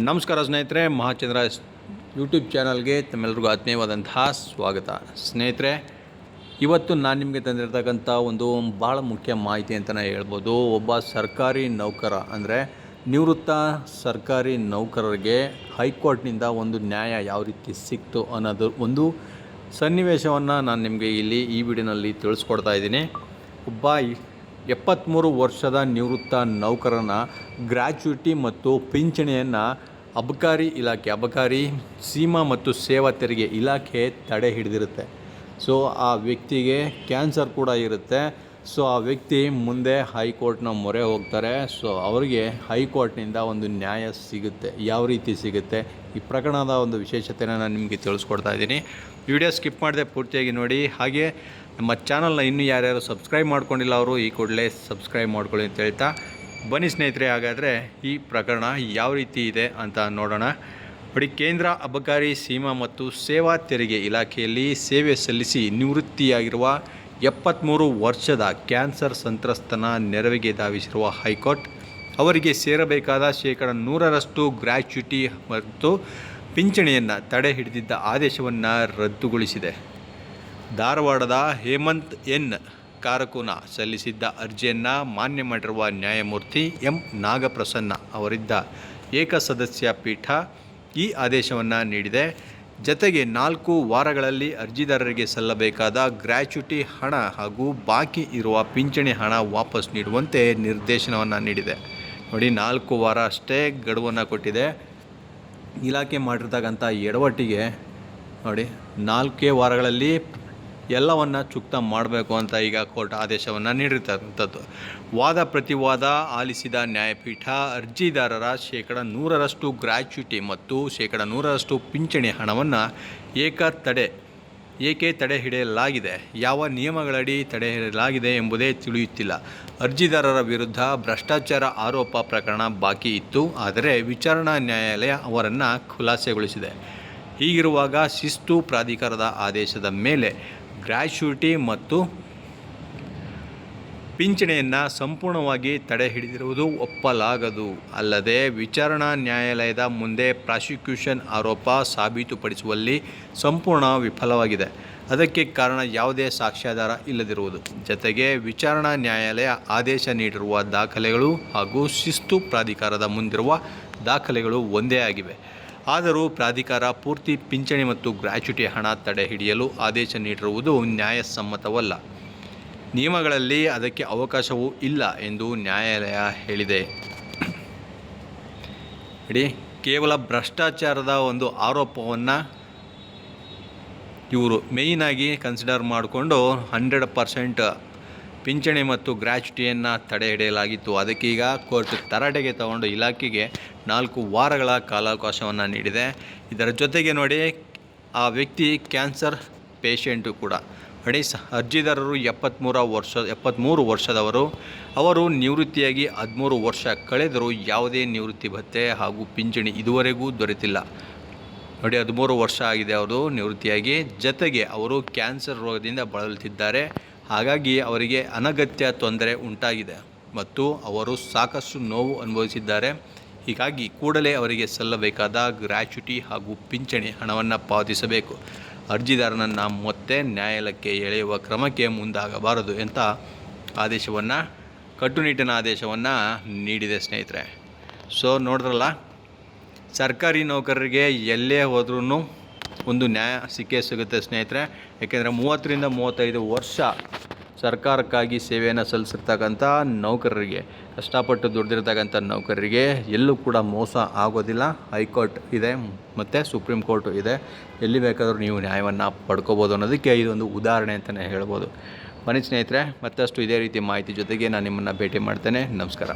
ನಮಸ್ಕಾರ ಸ್ನೇಹಿತರೆ, ಮಹಾಚಂದ್ರ ಯೂಟ್ಯೂಬ್ ಚಾನಲ್ಗೆ ತಮ್ಮೆಲ್ಲರಿಗೂ ಆತ್ಮೀಯವಾದಂತಹ ಸ್ವಾಗತ. ಸ್ನೇಹಿತರೆ, ಇವತ್ತು ನಾನು ನಿಮಗೆ ತಂದಿರತಕ್ಕಂಥ ಒಂದು ಭಾಳ ಮುಖ್ಯ ಮಾಹಿತಿ ಅಂತಲೇ ಹೇಳ್ಬೋದು. ಒಬ್ಬ ಸರ್ಕಾರಿ ನೌಕರ ಅಂದರೆ ನಿವೃತ್ತ ಸರ್ಕಾರಿ ನೌಕರರಿಗೆ ಹೈಕೋರ್ಟ್ನಿಂದ ಒಂದು ನ್ಯಾಯ ಯಾವ ರೀತಿ ಸಿಕ್ತು ಅನ್ನೋದು ಒಂದು ಸನ್ನಿವೇಶವನ್ನು ನಾನು ನಿಮಗೆ ಇಲ್ಲಿ ಈ ವಿಡಿಯೋನಲ್ಲಿ ತಿಳಿಸ್ಕೊಡ್ತಾ ಇದ್ದೀನಿ. ಒಬ್ಬ ಎಪ್ಪತ್ತ್ಮೂರು ವರ್ಷದ ನಿವೃತ್ತ ನೌಕರನ ಗ್ರ್ಯಾಚ್ಯುಟಿ ಮತ್ತು ಪಿಂಚಣಿಯನ್ನು ಅಬಕಾರಿ ಇಲಾಖೆ, ಅಬಕಾರಿ, ಸೀಮಾ ಮತ್ತು ಸೇವಾ ತೆರಿಗೆ ಇಲಾಖೆ ತಡೆ ಹಿಡಿದಿರುತ್ತೆ. ಸೊ, ಆ ವ್ಯಕ್ತಿಗೆ ಕ್ಯಾನ್ಸರ್ ಕೂಡ ಇರುತ್ತೆ. ಸೊ ಆ ವ್ಯಕ್ತಿ ಮುಂದೆ ಹೈಕೋರ್ಟ್ನ ಮೊರೆ ಹೋಗ್ತಾರೆ. ಸೊ ಅವರಿಗೆ ಹೈಕೋರ್ಟ್ನಿಂದ ಒಂದು ನ್ಯಾಯ ಸಿಗುತ್ತೆ. ಯಾವ ರೀತಿ ಸಿಗುತ್ತೆ? ಈ ಪ್ರಕರಣದ ಒಂದು ವಿಶೇಷತೆನ ನಾನು ನಿಮಗೆ ತಿಳಿಸ್ಕೊಡ್ತಾ ಇದ್ದೀನಿ. ವಿಡಿಯೋ ಸ್ಕಿಪ್ ಮಾಡದೆ ಪೂರ್ತಿಯಾಗಿ ನೋಡಿ. ಹಾಗೆ ನಮ್ಮ ಚಾನಲ್ನ ಇನ್ನೂ ಯಾರ್ಯಾರು ಸಬ್ಸ್ಕ್ರೈಬ್ ಮಾಡ್ಕೊಂಡಿಲ್ಲ ಅವರು, ಈ ಕೂಡಲೇ ಸಬ್ಸ್ಕ್ರೈಬ್ ಮಾಡ್ಕೊಳ್ಳಿ ಅಂತ ಹೇಳ್ತಾ. ಬನ್ನಿ ಸ್ನೇಹಿತರೆ, ಹಾಗಾದರೆ ಈ ಪ್ರಕರಣ ಯಾವ ರೀತಿ ಇದೆ ಅಂತ ನೋಡೋಣ. ಬಡಿ ಕೇಂದ್ರ ಅಬಕಾರಿ, ಸೀಮಾ ಮತ್ತು ಸೇವಾ ತೆರಿಗೆ ಇಲಾಖೆಯಲ್ಲಿ ಸೇವೆ ಸಲ್ಲಿಸಿ ನಿವೃತ್ತಿಯಾಗಿರುವ ಎಪ್ಪತ್ತ್ಮೂರು ವರ್ಷದ ಕ್ಯಾನ್ಸರ್ ಸಂತ್ರಸ್ತನ ನೆರವಿಗೆ ಧಾವಿಸಿರುವ ಹೈಕೋರ್ಟ್, ಅವರಿಗೆ ಸೇರಬೇಕಾದ ಶೇಕಡ ನೂರರಷ್ಟು ಗ್ರ್ಯಾಚ್ಯುಟಿ ಮತ್ತು ಪಿಂಚಣಿಯನ್ನು ತಡೆ ಹಿಡಿದಿದ್ದ ಆದೇಶವನ್ನು ರದ್ದುಗೊಳಿಸಿದೆ. ಧಾರವಾಡದ ಹೇಮಂತ್ ಎನ್. ಕಾರಕುನ ಸಲ್ಲಿಸಿದ್ದ ಅರ್ಜಿಯನ್ನು ಮಾನ್ಯ ಮಾಡಿರುವ ನ್ಯಾಯಮೂರ್ತಿ ಎಂ. ನಾಗಪ್ರಸನ್ನ ಅವರಿದ್ದ ಏಕಸದಸ್ಯ ಪೀಠ ಈ ಆದೇಶವನ್ನು ನೀಡಿದೆ. ಜತೆಗೆ ನಾಲ್ಕು ವಾರಗಳಲ್ಲಿ ಅರ್ಜಿದಾರರಿಗೆ ಸಲ್ಲಬೇಕಾದ ಗ್ರ್ಯಾಚ್ಯುಟಿ ಹಣ ಹಾಗೂ ಬಾಕಿ ಇರುವ ಪಿಂಚಣಿ ಹಣ ವಾಪಸ್ ನೀಡುವಂತೆ ನಿರ್ದೇಶನವನ್ನು ನೀಡಿದೆ. ನೋಡಿ, ನಾಲ್ಕು ವಾರ ಅಷ್ಟೇ ಗಡುವನ್ನು ಕೊಟ್ಟಿದೆ. ಇಲಾಖೆ ಮಾಡಿರ್ತಕ್ಕಂಥ ಎಡವಟ್ಟಿಗೆ ನೋಡಿ, ನಾಲ್ಕೇ ವಾರಗಳಲ್ಲಿ ಎಲ್ಲವನ್ನು ಚುಕ್ತ ಮಾಡಬೇಕು ಅಂತ ಈಗ ಕೋರ್ಟ್ ಆದೇಶವನ್ನು ನೀಡಿರ್ತಕ್ಕಂಥದ್ದು. ವಾದ ಪ್ರತಿವಾದ ಆಲಿಸಿದ ನ್ಯಾಯಪೀಠ ಅರ್ಜಿದಾರರ ಶೇಕಡ ನೂರರಷ್ಟು ಗ್ರ್ಯಾಚ್ಯುಟಿ ಮತ್ತು ಶೇಕಡ ನೂರರಷ್ಟು ಪಿಂಚಣಿ ಹಣವನ್ನು ಏಕ ತಡೆ, ಏಕೆ ತಡೆ ಹಿಡಿಯಲಾಗಿದೆ, ಯಾವ ನಿಯಮಗಳಡಿ ತಡೆ ಹಿಡಿಯಲಾಗಿದೆ ಎಂಬುದೇ ತಿಳಿಯುತ್ತಿಲ್ಲ. ಅರ್ಜಿದಾರರ ವಿರುದ್ಧ ಭ್ರಷ್ಟಾಚಾರ ಆರೋಪ ಪ್ರಕರಣ ಬಾಕಿ ಇತ್ತು, ಆದರೆ ವಿಚಾರಣಾ ನ್ಯಾಯಾಲಯ ಅವರನ್ನು ಖುಲಾಸೆಗೊಳಿಸಿದೆ. ಹೀಗಿರುವಾಗ ಶಿಸ್ತು ಪ್ರಾಧಿಕಾರದ ಆದೇಶದ ಮೇಲೆ ಗ್ರ್ಯಾಚ್ಯುಟಿ ಮತ್ತು ಪಿಂಚಣಿಯನ್ನು ಸಂಪೂರ್ಣವಾಗಿ ತಡೆ ಹಿಡಿದಿರುವುದು ಒಪ್ಪಲಾಗದು. ಅಲ್ಲದೆ ವಿಚಾರಣಾ ನ್ಯಾಯಾಲಯದ ಮುಂದೆ ಪ್ರಾಸಿಕ್ಯೂಷನ್ ಆರೋಪ ಸಾಬೀತುಪಡಿಸುವಲ್ಲಿ ಸಂಪೂರ್ಣ ವಿಫಲವಾಗಿದೆ. ಅದಕ್ಕೆ ಕಾರಣ ಯಾವುದೇ ಸಾಕ್ಷ್ಯಾಧಾರ ಇಲ್ಲದಿರುವುದು. ಜತೆಗೆ ವಿಚಾರಣಾ ನ್ಯಾಯಾಲಯ ಆದೇಶ ನೀಡಿರುವ ದಾಖಲೆಗಳು ಹಾಗೂ ಶಿಸ್ತು ಪ್ರಾಧಿಕಾರದ ಮುಂದಿರುವ ದಾಖಲೆಗಳು ಒಂದೇ ಆಗಿವೆ. ಆದರೂ ಪ್ರಾಧಿಕಾರ ಪೂರ್ತಿ ಪಿಂಚಣಿ ಮತ್ತು ಗ್ರ್ಯಾಚ್ಯುಟಿ ಹಣ ತಡೆ ಹಿಡಿಯಲು ಆದೇಶ ನೀಡಿರುವುದು ನ್ಯಾಯಸಮ್ಮತವಲ್ಲ. ನಿಯಮಗಳಲ್ಲಿ ಅದಕ್ಕೆ ಅವಕಾಶವೂ ಇಲ್ಲ ಎಂದು ನ್ಯಾಯಾಲಯ ಹೇಳಿದೆ. ಇಡೀ, ಕೇವಲ ಭ್ರಷ್ಟಾಚಾರದ ಒಂದು ಆರೋಪವನ್ನು ಇವರು ಮೇಯ್ನಾಗಿ ಕನ್ಸಿಡರ್ ಮಾಡಿಕೊಂಡು ಹಂಡ್ರೆಡ್ ಪರ್ಸೆಂಟ್ ಪಿಂಚಣಿ ಮತ್ತು ಗ್ರ್ಯಾಚ್ಯುಟಿಯನ್ನು ತಡೆ ಹಿಡಿಯಲಾಗಿತ್ತು ಅದಕ್ಕೀಗ ಕೋರ್ಟ್ ತರಾಟೆಗೆ ತಗೊಂಡು ಇಲಾಖೆಗೆ ನಾಲ್ಕು ವಾರಗಳ ಕಾಲಾವಕಾಶವನ್ನು ನೀಡಿದೆ. ಇದರ ಜೊತೆಗೆ ನೋಡಿ, ಆ ವ್ಯಕ್ತಿ ಕ್ಯಾನ್ಸರ್ ಪೇಷೆಂಟು ಕೂಡ. ಹಣೀಸ್ ಅರ್ಜಿದಾರರು ಎಪ್ಪತ್ತ್ಮೂರ ವರ್ಷ ಎಪ್ಪತ್ತ್ಮೂರು ವರ್ಷದವರು. ಅವರು ನಿವೃತ್ತಿಯಾಗಿ ಹದಿಮೂರು ವರ್ಷ ಕಳೆದರೂ ಯಾವುದೇ ನಿವೃತ್ತಿ ಭತ್ಯೆ ಹಾಗೂ ಪಿಂಚಣಿ ಇದುವರೆಗೂ ದೊರೆತಿಲ್ಲ. ನೋಡಿ, ಹದಿಮೂರು ವರ್ಷ ಆಗಿದೆ ಅವರು ನಿವೃತ್ತಿಯಾಗಿ. ಜತೆಗೆ ಅವರು ಕ್ಯಾನ್ಸರ್ ರೋಗದಿಂದ ಬಳಲುತ್ತಿದ್ದಾರೆ. ಹಾಗಾಗಿ ಅವರಿಗೆ ಅನಗತ್ಯ ತೊಂದರೆ ಉಂಟಾಗಿದೆ ಮತ್ತು ಅವರು ಸಾಕಷ್ಟು ನೋವು ಅನುಭವಿಸಿದ್ದಾರೆ. ಹೀಗಾಗಿ ಕೂಡಲೇ ಅವರಿಗೆ ಸಲ್ಲಬೇಕಾದ ಗ್ರ್ಯಾಚ್ಯುಟಿ ಹಾಗೂ ಪಿಂಚಣಿ ಹಣವನ್ನು ಪಾವತಿಸಬೇಕು. ಅರ್ಜಿದಾರನನ್ನು ಮತ್ತೆ ನ್ಯಾಯಾಲಯಕ್ಕೆ ಎಳೆಯುವ ಕ್ರಮಕ್ಕೆ ಮುಂದಾಗಬಾರದು ಅಂತ ಆದೇಶವನ್ನು, ಕಟ್ಟುನಿಟ್ಟಿನ ಆದೇಶವನ್ನು ನೀಡಿದೆ ಸ್ನೇಹಿತರೆ. ಸೊ ನೋಡಿದ್ರಲ್ಲ, ಸರ್ಕಾರಿ ನೌಕರರಿಗೆ ಎಲ್ಲೇ ಹೋದ್ರೂ ಒಂದು ನ್ಯಾಯ ಸಿಕ್ಕೇ ಸಿಗುತ್ತೆ ಸ್ನೇಹಿತರೆ. ಏಕೆಂದರೆ ಮೂವತ್ತರಿಂದ ಮೂವತ್ತೈದು ವರ್ಷ ಸರ್ಕಾರಕ್ಕಾಗಿ ಸೇವೆಯನ್ನು ಸಲ್ಲಿಸಿರ್ತಕ್ಕಂಥ ನೌಕರರಿಗೆ, ಕಷ್ಟಪಟ್ಟು ದುಡ್ದಿರ್ತಕ್ಕಂಥ ನೌಕರರಿಗೆ ಎಲ್ಲೂ ಕೂಡ ಮೋಸ ಆಗೋದಿಲ್ಲ. ಹೈಕೋರ್ಟ್ ಇದೆ ಮತ್ತು ಸುಪ್ರೀಂ ಕೋರ್ಟು ಇದೆ. ಎಲ್ಲಿ ಬೇಕಾದರೂ ನೀವು ನ್ಯಾಯವನ್ನು ಪಡ್ಕೋಬೋದು ಅನ್ನೋದಕ್ಕೆ ಇದೊಂದು ಉದಾಹರಣೆ ಅಂತಲೇ ಹೇಳ್ಬೋದು. ಬನ್ನಿ ಸ್ನೇಹಿತರೆ, ಮತ್ತಷ್ಟು ಇದೇ ರೀತಿ ಮಾಹಿತಿ ಜೊತೆಗೆ ನಾನು ನಿಮ್ಮನ್ನು ಭೇಟಿ ಮಾಡ್ತೇನೆ. ನಮಸ್ಕಾರ.